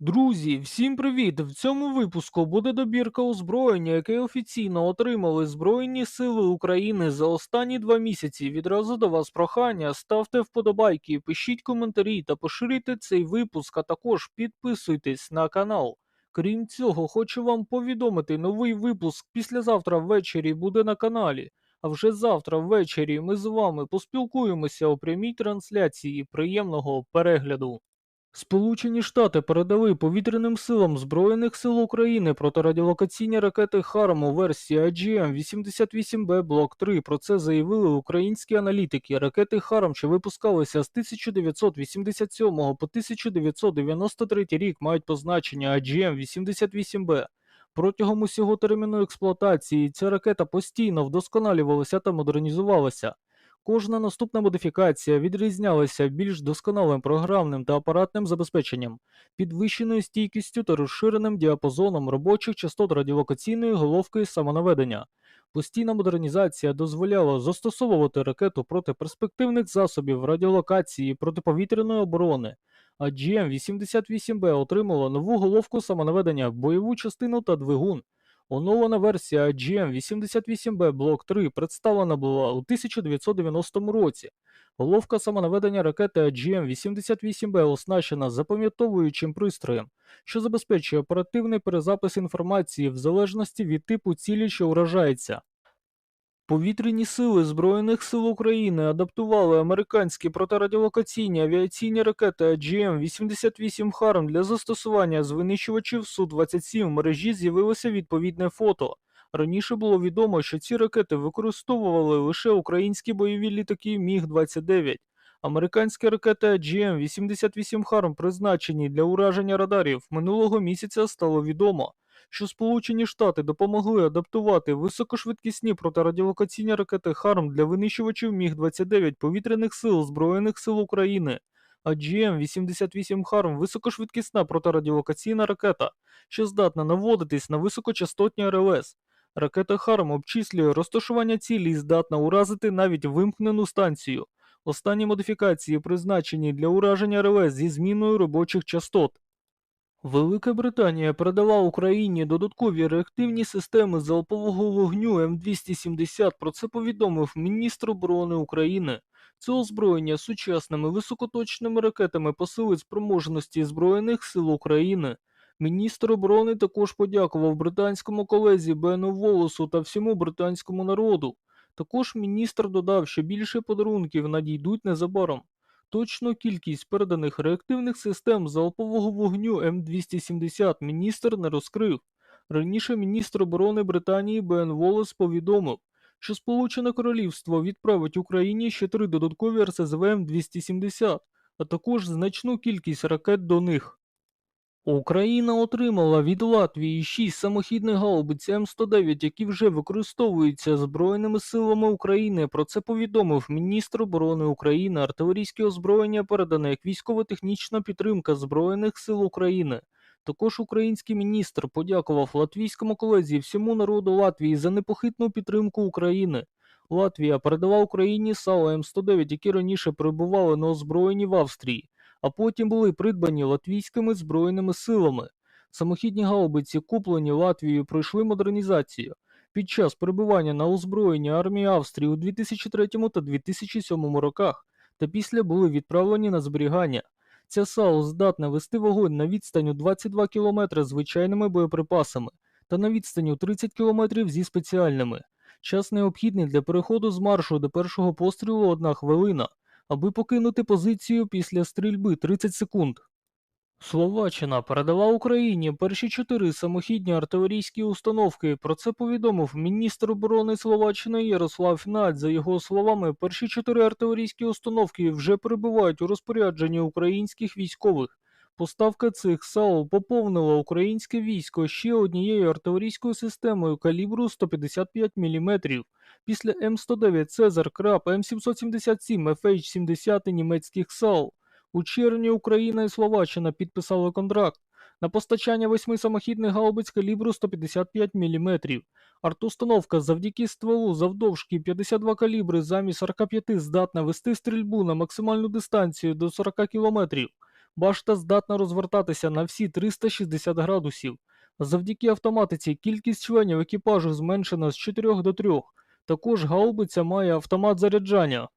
Друзі, всім привіт! В цьому випуску буде добірка озброєння, яке офіційно отримали Збройні Сили України за останні два місяці. Відразу до вас прохання, ставте вподобайки, пишіть коментарі та поширюйте цей випуск, а також підписуйтесь на канал. Крім цього, хочу вам повідомити, новий випуск післязавтра ввечері буде на каналі. А вже завтра ввечері ми з вами поспілкуємося у прямій трансляції. Приємного перегляду! Сполучені Штати передали повітряним силам Збройних сил України протирадіолокаційні ракети Харм у версії AGM-88B Блок 3. Про це заявили українські аналітики. Ракети Харм, що випускалися з 1987 по 1993 рік, мають позначення AGM-88B. Протягом усього терміну експлуатації ця ракета постійно вдосконалювалася та модернізувалася. Кожна наступна модифікація відрізнялася більш досконалим програмним та апаратним забезпеченням, підвищеною стійкістю та розширеним діапазоном робочих частот радіолокаційної головки самонаведення. Постійна модернізація дозволяла застосовувати ракету проти перспективних засобів радіолокації протиповітряної оборони. А GM-88B отримала нову головку самонаведення, бойову частину та двигун. Оновлена версія GM88B Block 3 представлена була у 1990 році. Головка самонаведення ракети GM88B оснащена запам'ятовуючим пристроєм, що забезпечує оперативний перезапис інформації в залежності від типу цілі, що вражається. Повітряні сили Збройних сил України адаптували американські протирадіолокаційні авіаційні ракети AGM-88 Харм для застосування з винищувачів Су-27 в мережі з'явилося відповідне фото. Раніше було відомо, що ці ракети використовували лише українські бойові літаки Міг-29. Американські ракети AGM-88 Харм призначені для ураження радарів минулого місяця стало відомо що Сполучені Штати допомогли адаптувати високошвидкісні протирадіолокаційні ракети Харм для винищувачів Міг-29 повітряних сил Збройних сил України. А GM-88 Харм високошвидкісна протирадіолокаційна ракета, що здатна наводитись на високочастотні РЛС. Ракета Харм обчислює розташування цілі і здатна уразити навіть вимкнену станцію. Останні модифікації призначені для ураження РЛС зі зміною робочих частот. Велика Британія передала Україні додаткові реактивні системи залпового вогню М270. Про це повідомив міністр оборони України. Це озброєння сучасними високоточними ракетами посилить спроможності Збройних сил України. Міністр оборони також подякував британському колезі Бену Волосу та всьому британському народу. Також міністр додав, що більше подарунків надійдуть незабаром. Точну кількість переданих реактивних систем залпового вогню М270 міністр не розкрив. Раніше міністр оборони Британії Бен Волес повідомив, що Сполучене Королівство відправить Україні ще три додаткові РСЗВ М270, а також значну кількість ракет до них. Україна отримала від Латвії 6 самохідних гаубиць М109, які вже використовуються Збройними силами України. Про це повідомив міністр оборони України. Артилерійське озброєння передане як військово-технічна підтримка Збройних сил України. Також український міністр подякував латвійському колезі і всьому народу Латвії за непохитну підтримку України. Латвія передала Україні САУ М109, які раніше перебували на озброєнні в Австрії а потім були придбані латвійськими збройними силами. Самохідні гаубиці, куплені Латвією, пройшли модернізацію. Під час перебування на озброєнні армії Австрії у 2003 та 2007 роках, та після були відправлені на зберігання. Ця САУ здатна вести вогонь на відстань у 22 км звичайними боєприпасами та на відстань у 30 км зі спеціальними. Час необхідний для переходу з маршу до першого пострілу одна хвилина аби покинути позицію після стрільби 30 секунд. Словаччина передала Україні перші чотири самохідні артилерійські установки. Про це повідомив міністр оборони Словаччини Ярослав Надь. За його словами, перші чотири артилерійські установки вже перебувають у розпорядженні українських військових. Поставка цих САУ поповнила українське військо ще однією артилерійською системою калібру 155 мм. Після М109 Цезар Краб, М777, FH-70 німецьких САУ. У червні Україна і Словаччина підписали контракт на постачання восьми самохідних гаубиць калібру 155 мм. Артустановка завдяки стволу завдовжки 52 калібри замість 45 здатна вести стрільбу на максимальну дистанцію до 40 км. Башта здатна розвертатися на всі 360 градусів. Завдяки автоматиці кількість членів екіпажу зменшена з 4 до 3. Також гаубиця має автомат заряджання.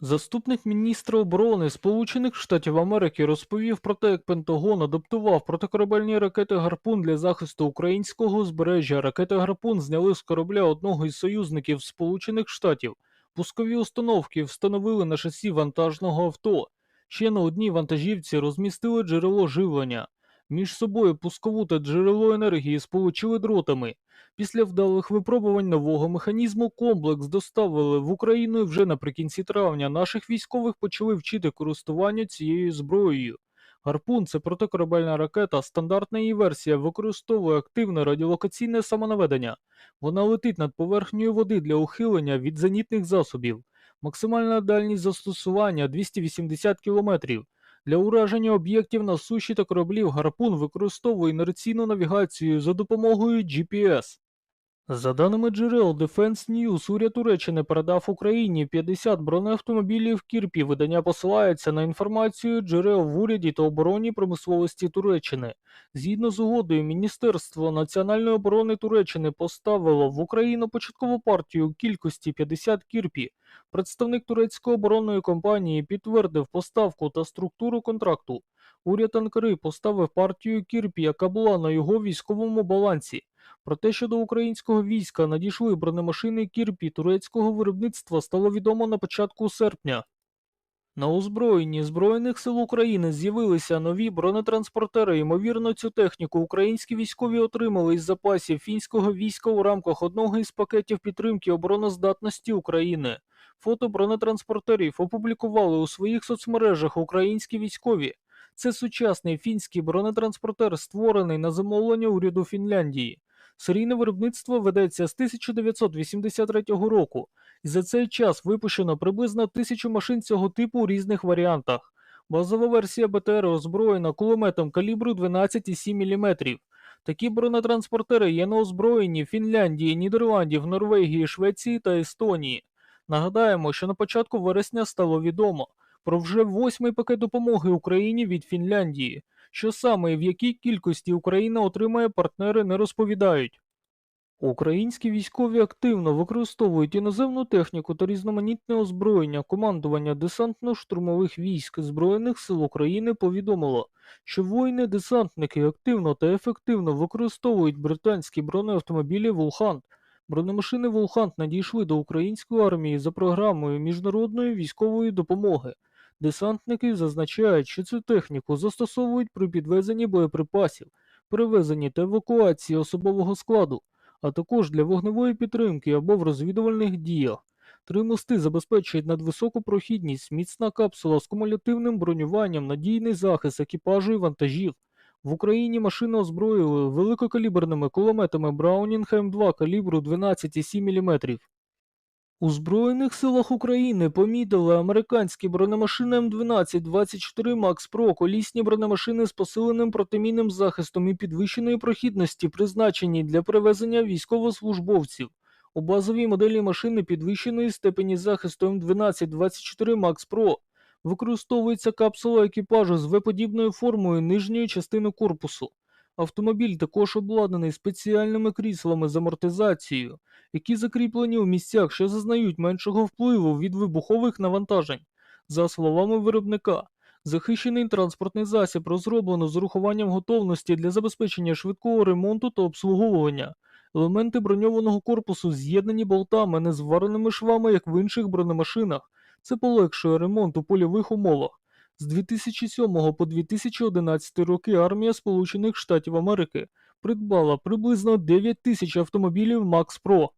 Заступник міністра оборони Сполучених Штатів Америки розповів про те, як Пентагон адаптував протикорабельні ракети Гарпун для захисту українського узбережжя. Ракети Гарпун зняли з корабля одного із союзників Сполучених Штатів. Пускові установки встановили на шасі вантажного авто. Ще на одній вантажівці розмістили джерело живлення. Між собою пускову та джерело енергії сполучили дротами. Після вдалих випробувань нового механізму комплекс доставили в Україну і вже наприкінці травня наших військових почали вчити користуванню цією зброєю. Гарпун це протикорабельна ракета, стандартна її версія використовує активне радіолокаційне самонаведення. Вона летить над поверхнею води для ухилення від зенітних засобів. Максимальна дальність застосування 280 км. Для ураження об'єктів на суші та кораблів гарпун використовує інерційну навігацію за допомогою GPS. За даними джерел Defense News, уряд Туреччини передав Україні 50 бронеавтомобілів Кірпі. Видання посилається на інформацію джерел в уряді та оборонній промисловості Туреччини. Згідно з угодою, Міністерство національної оборони Туреччини поставило в Україну початкову партію кількості 50 Кірпі. Представник турецької оборонної компанії підтвердив поставку та структуру контракту. Уряд Анкари поставив партію Кірпі, яка була на його військовому балансі. Про те, що до українського війська надійшли бронемашини Кірпі турецького виробництва, стало відомо на початку серпня. На озброєнні Збройних сил України з'явилися нові бронетранспортери. Ймовірно, цю техніку українські військові отримали із запасів фінського війська у рамках одного із пакетів підтримки обороноздатності України. Фото бронетранспортерів опублікували у своїх соцмережах українські військові. Це сучасний фінський бронетранспортер, створений на замовлення уряду Фінляндії. Серійне виробництво ведеться з 1983 року, і за цей час випущено приблизно тисячу машин цього типу у різних варіантах. Базова версія БТР озброєна кулеметом калібру 12,7 мм. Такі бронетранспортери є на озброєнні Фінляндії, Нідерландів, Норвегії, Швеції та Естонії. Нагадаємо, що на початку вересня стало відомо про вже восьмий пакет допомоги Україні від Фінляндії. Що саме і в якій кількості Україна отримає партнери, не розповідають. Українські військові активно використовують іноземну техніку та різноманітне озброєння. Командування десантно-штурмових військ Збройних сил України повідомило, що воїни-десантники активно та ефективно використовують британські бронеавтомобілі Волхант. Бронемашини Волхант надійшли до української армії за програмою міжнародної військової допомоги. Десантники зазначають, що цю техніку застосовують при підвезенні боєприпасів, перевезенні та евакуації особового складу, а також для вогневої підтримки або в розвідувальних діях. Три мости забезпечують надвисоку прохідність, міцна капсула з кумулятивним бронюванням, надійний захист екіпажу і вантажів. В Україні машини озброїли великокаліберними кулеметами Браунінг М2 калібру 12,7 мм. У Збройних силах України помітили американські бронемашини М12 24 Max Pro, колісні бронемашини з посиленим протимінним захистом і підвищеної прохідності, призначені для перевезення військовослужбовців. У базовій моделі машини підвищеної степені захисту М12 24 Max Pro використовується капсула екіпажу з В-подібною формою нижньої частини корпусу. Автомобіль також обладнаний спеціальними кріслами з амортизацією, які закріплені у місцях, що зазнають меншого впливу від вибухових навантажень. За словами виробника, захищений транспортний засіб розроблено з урахуванням готовності для забезпечення швидкого ремонту та обслуговування. Елементи броньованого корпусу з'єднані болтами, не звареними швами, як в інших бронемашинах. Це полегшує ремонт у польових умовах. З 2007 по 2011 роки армія Сполучених Штатів Америки придбала приблизно 9 тисяч автомобілів Max Pro.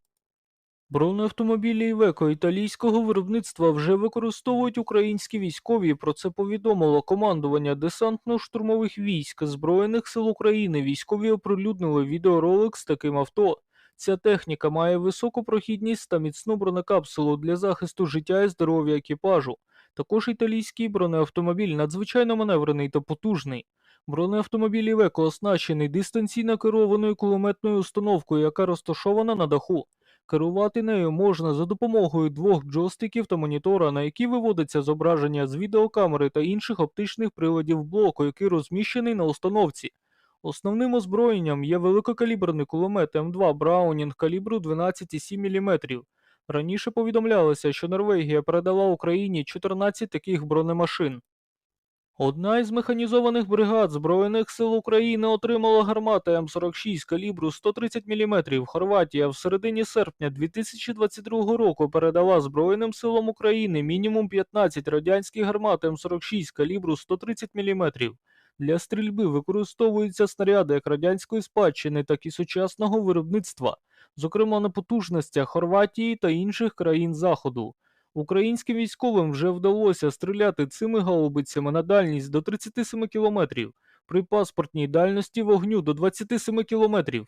Бронеавтомобілі Iveco італійського виробництва вже використовують українські військові. Про це повідомило командування десантно-штурмових військ Збройних сил України. Військові оприлюднили відеоролик з таким авто. Ця техніка має високу прохідність та міцну бронекапсулу для захисту життя і здоров'я екіпажу. Також італійський бронеавтомобіль надзвичайно маневрений та потужний. Бронеавтомобіль Iveco оснащений дистанційно керованою кулеметною установкою, яка розташована на даху. Керувати нею можна за допомогою двох джойстиків та монітора, на які виводиться зображення з відеокамери та інших оптичних приладів блоку, який розміщений на установці. Основним озброєнням є великокаліберний кулемет М2 Браунінг калібру 12,7 мм. Раніше повідомлялося, що Норвегія передала Україні 14 таких бронемашин. Одна із механізованих бригад Збройних сил України отримала гармати М46 калібру 130 мм. Хорватія в середині серпня 2022 року передала Збройним силам України мінімум 15 радянських гармат М46 калібру 130 мм. Для стрільби використовуються снаряди як радянської спадщини, так і сучасного виробництва, зокрема на потужностях Хорватії та інших країн Заходу. Українським військовим вже вдалося стріляти цими гаубицями на дальність до 37 кілометрів, при паспортній дальності вогню до 27 кілометрів.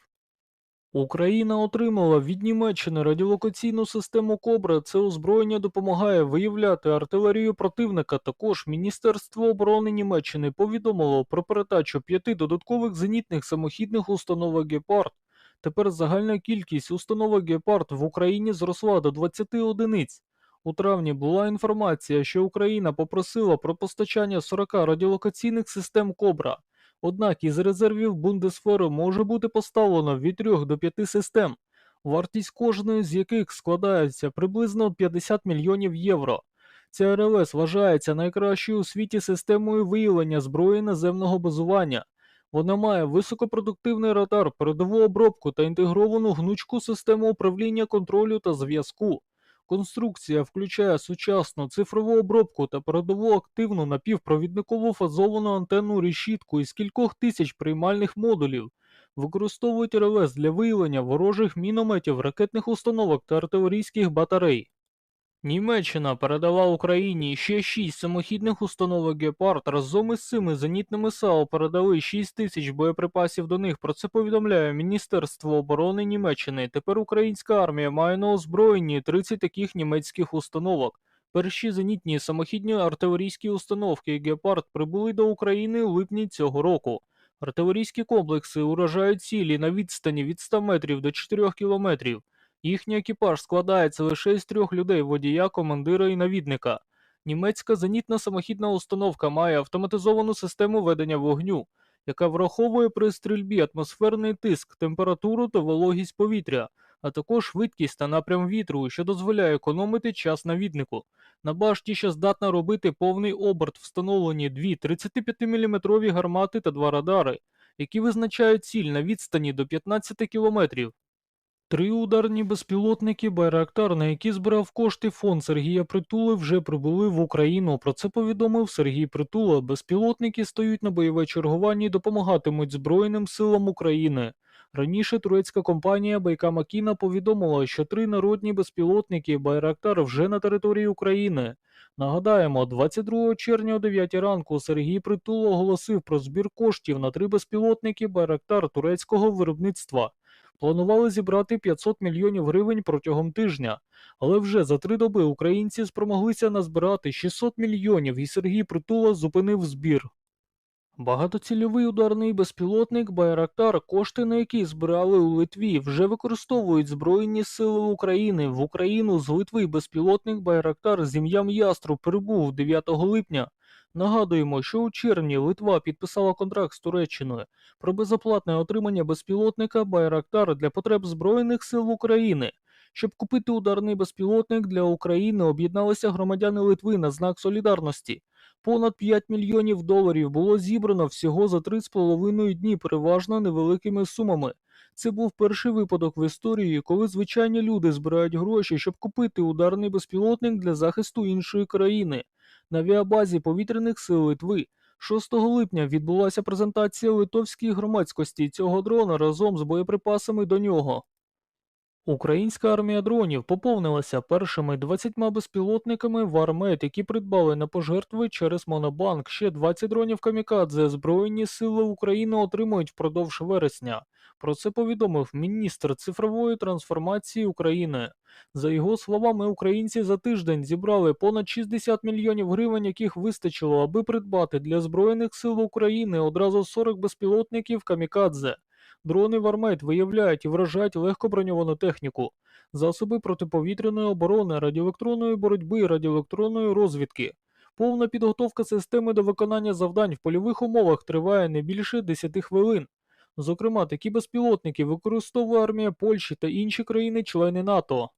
Україна отримала від Німеччини радіолокаційну систему Кобра. Це озброєння допомагає виявляти артилерію противника. Також Міністерство оборони Німеччини повідомило про передачу п'яти додаткових зенітних самохідних установок Гепард. Тепер загальна кількість установок Гепард в Україні зросла до 20 одиниць. У травні була інформація, що Україна попросила про постачання 40 радіолокаційних систем Кобра. Однак із резервів Бундесфери може бути поставлено від 3 до 5 систем, вартість кожної з яких складається приблизно 50 мільйонів євро. Ця РЛС вважається найкращою у світі системою виявлення зброї наземного базування. Вона має високопродуктивний радар, передову обробку та інтегровану гнучку систему управління контролю та зв'язку. Конструкція включає сучасну цифрову обробку та передову активну напівпровідникову фазовану антенну решітку із кількох тисяч приймальних модулів. Використовують РЛС для виявлення ворожих мінометів, ракетних установок та артилерійських батарей. Німеччина передала Україні ще 6 самохідних установок Гепард. Разом із цими зенітними САУ передали 6 тисяч боєприпасів до них. Про це повідомляє Міністерство оборони Німеччини. Тепер українська армія має на озброєнні 30 таких німецьких установок. Перші зенітні самохідні артилерійські установки Гепард прибули до України у липні цього року. Артилерійські комплекси уражають цілі на відстані від 100 метрів до 4 кілометрів. Їхній екіпаж складається лише із трьох людей водія, командира і навідника. Німецька зенітна самохідна установка має автоматизовану систему ведення вогню, яка враховує при стрільбі атмосферний тиск, температуру та вологість повітря, а також швидкість та напрям вітру, що дозволяє економити час навіднику. На башті ще здатна робити повний оберт, встановлені дві 35-мм гармати та два радари, які визначають ціль на відстані до 15 кілометрів. Три ударні безпілотники Байрактар, на які збирав кошти фонд Сергія Притули, вже прибули в Україну. Про це повідомив Сергій Притула. Безпілотники стоють на бойове чергування і допомагатимуть Збройним силам України. Раніше турецька компанія Байка Макіна повідомила, що три народні безпілотники Байрактар вже на території України. Нагадаємо, 22 червня о 9 ранку Сергій Притула оголосив про збір коштів на три безпілотники Байрактар турецького виробництва. Планували зібрати 500 мільйонів гривень протягом тижня, але вже за три доби українці спромоглися назбирати 600 мільйонів, і Сергій Притула зупинив збір. Багатоцільовий ударний безпілотник Байрактар, кошти на який збирали у Литві, вже використовують Збройні сили України. В Україну з Литви безпілотник Байрактар з ім'ям Ястру прибув 9 липня. Нагадуємо, що у червні Литва підписала контракт з Туреччиною про безоплатне отримання безпілотника Байрактар для потреб Збройних сил України. Щоб купити ударний безпілотник для України, об'єдналися громадяни Литви на знак солідарності. Понад 5 мільйонів доларів було зібрано всього за 3,5 дні, переважно невеликими сумами. Це був перший випадок в історії, коли звичайні люди збирають гроші, щоб купити ударний безпілотник для захисту іншої країни. На авіабазі повітряних сил Литви 6 липня відбулася презентація литовській громадськості цього дрона разом з боєприпасами до нього. Українська армія дронів поповнилася першими 20 безпілотниками Вармет, які придбали на пожертви через Монобанк. Ще 20 дронів Камікадзе Збройні сили України отримують впродовж вересня. Про це повідомив міністр цифрової трансформації України. За його словами, українці за тиждень зібрали понад 60 мільйонів гривень, яких вистачило, аби придбати для Збройних сил України одразу 40 безпілотників Камікадзе. Дрони Вармейт виявляють і вражають легкоброньовану техніку, засоби протиповітряної оборони, радіоелектронної боротьби, радіоелектронної розвідки. Повна підготовка системи до виконання завдань в польових умовах триває не більше 10 хвилин. Зокрема, такі безпілотники використовує армія Польщі та інші країни-члени НАТО.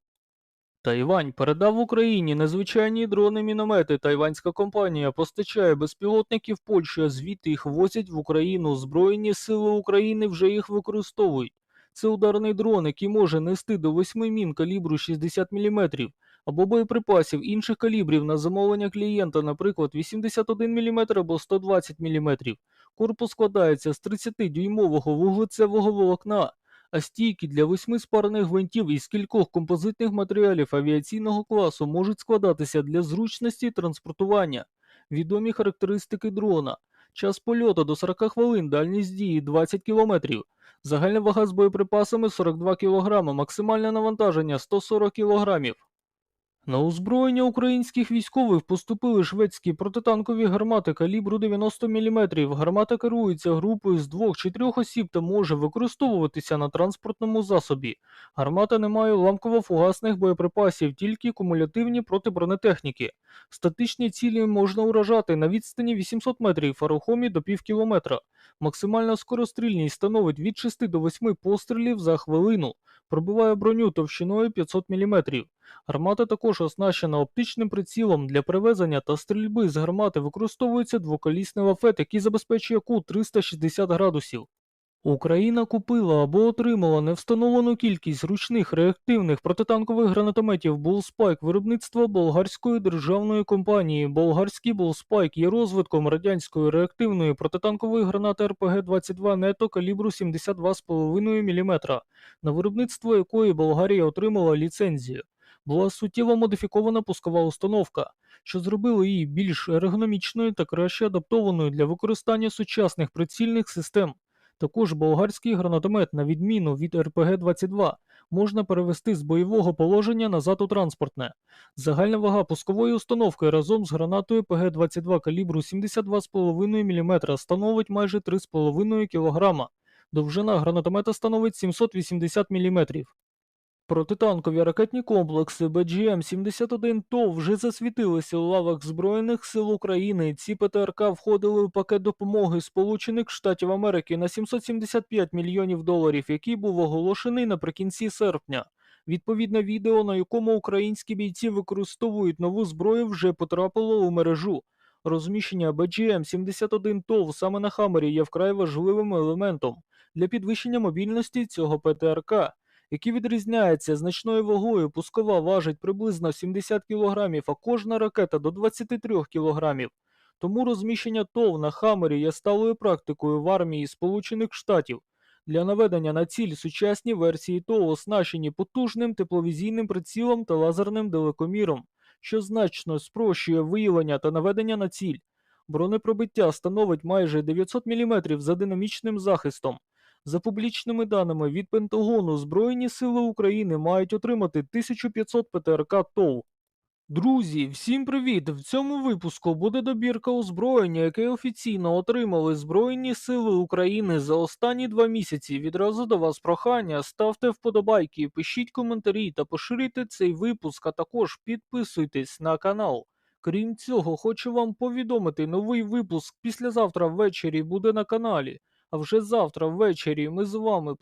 Тайвань передав Україні незвичайні дрони-міномети. Тайванська компанія постачає безпілотників Польщі, а звідти їх возять в Україну. Збройні сили України вже їх використовують. Це ударний дрон, який може нести до 8 мін калібру 60 мм або боєприпасів інших калібрів на замовлення клієнта, наприклад, 81 мм або 120 мм. Корпус складається з 30-дюймового вуглецевого волокна, а стійки для восьми спарних гвинтів із кількох композитних матеріалів авіаційного класу можуть складатися для зручності транспортування. Відомі характеристики дрона. Час польоту до 40 хвилин, дальність дії 20 км. Загальна вага з боєприпасами 42 кг, максимальне навантаження 140 кг. На озброєння українських військових поступили шведські протитанкові гармати калібру 90 мм. Гармата керується групою з двох чи трьох осіб та може використовуватися на транспортному засобі. Гармата не має ламково-фугасних боєприпасів, тільки кумулятивні проти бронетехніки. Статичні цілі можна уражати на відстані 800 метрів, а рухомі до пів кілометра. Максимальна скорострільність становить від 6 до 8 пострілів за хвилину. Пробиває броню товщиною 500 мм. Гармата також оснащена оптичним прицілом для привезення та стрільби з гармати використовується двоколісний лафет, який забезпечує кут 360 градусів. Україна купила або отримала невстановлену кількість ручних реактивних протитанкових гранатометів Bullspike виробництва болгарської державної компанії. Болгарський Bullspike є розвитком радянської реактивної протитанкової гранати РПГ-22 НЕТО калібру 72,5 мм, на виробництво якої Болгарія отримала ліцензію була суттєво модифікована пускова установка, що зробило її більш ергономічною та краще адаптованою для використання сучасних прицільних систем. Також болгарський гранатомет, на відміну від РПГ-22, можна перевести з бойового положення назад у транспортне. Загальна вага пускової установки разом з гранатою ПГ-22 калібру 72,5 мм становить майже 3,5 кг. Довжина гранатомета становить 780 мм. Протитанкові ракетні комплекси БГМ-71 ТОВ вже засвітилися у лавах Збройних сил України. Ці ПТРК входили у пакет допомоги Сполучених Штатів Америки на 775 мільйонів доларів, який був оголошений наприкінці серпня. Відповідне відео, на якому українські бійці використовують нову зброю, вже потрапило у мережу. Розміщення БГМ-71 ТОВ саме на Хаммері є вкрай важливим елементом для підвищення мобільності цього ПТРК який відрізняється значною вагою, пускова важить приблизно 70 кг, а кожна ракета до 23 кг. Тому розміщення ТОВ на Хаммері є сталою практикою в армії Сполучених Штатів. Для наведення на ціль сучасні версії ТОВ оснащені потужним тепловізійним прицілом та лазерним далекоміром, що значно спрощує виявлення та наведення на ціль. Бронепробиття становить майже 900 мм за динамічним захистом. За публічними даними від Пентагону, Збройні сили України мають отримати 1500 ПТРК ТОВ. Друзі, всім привіт! В цьому випуску буде добірка озброєння, яке офіційно отримали Збройні Сили України за останні два місяці. Відразу до вас прохання, ставте вподобайки, пишіть коментарі та поширюйте цей випуск, а також підписуйтесь на канал. Крім цього, хочу вам повідомити, новий випуск післязавтра ввечері буде на каналі. А вже завтра ввечері ми з вами